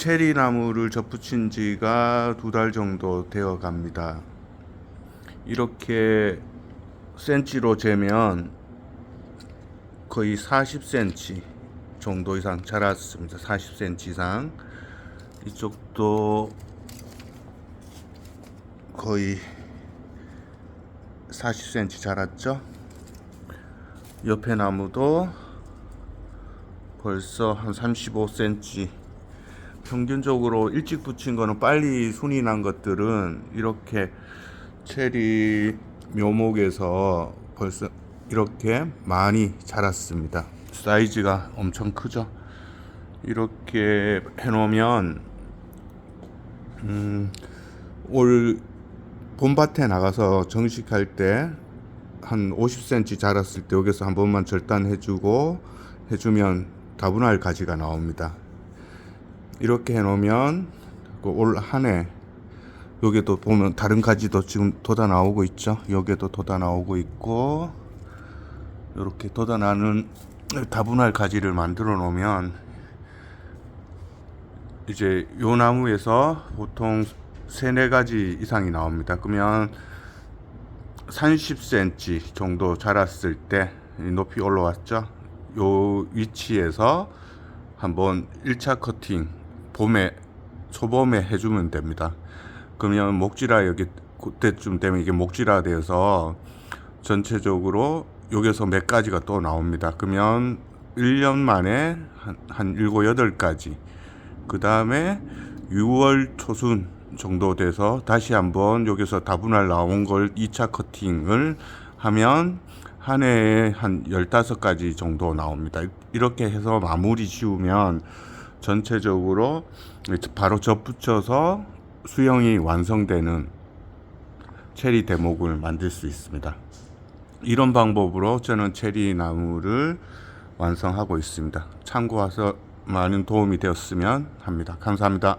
체리 나무를 접붙인 지가 두 달 정도 되어 갑니다. 이렇게 센치로 재면 거의 40cm 정도 이상 자랐습니다. 40cm 이상. 이쪽도 거의 40cm 자랐죠. 옆에 나무도 벌써 한 35cm. 평균적으로 일찍 붙인 거는 빨리 순이 난 것들은 이렇게 체리 묘목에서 벌써 이렇게 많이 자랐습니다. 사이즈가 엄청 크죠. 이렇게 해놓으면 음, 올 봄밭에 나가서 정식할 때 한 50cm 자랐을 때 여기서 한 번만 절단해주고 해주면 다분할 가지가 나옵니다. 이렇게 해놓으면 그올 한 해 여기도 보면 다른 가지도 지금 돋아 나오고 있죠. 여기도 돋아 나오고 있고 이렇게 돋아 나는 다분할 가지를 만들어 놓으면 이제 요 나무에서 보통 세네 가지 이상이 나옵니다. 그러면 30cm 정도 자랐을 때 높이 올라왔죠. 요 위치에서 한번 1차 커팅 봄에 초봄에 해주면 됩니다. 그러면 목질화 여기 그때쯤 되면 이게 목질화 돼서 전체적으로 여기서 몇 가지가 또 나옵니다. 그러면 1년 만에 한, 한 7, 8가지. 그 다음에 6월 초순 정도 돼서 다시 한번 여기서 다분할 나온 걸 2차 커팅을 하면 한 해에 한 15가지 정도 나옵니다. 이렇게 해서 마무리 지우면 전체적으로 바로 접붙여서 수영이 완성되는 체리 대목을 만들 수 있습니다. 이런 방법으로 저는 체리 나무를 완성하고 있습니다. 참고해서 많은 도움이 되었으면 합니다. 감사합니다.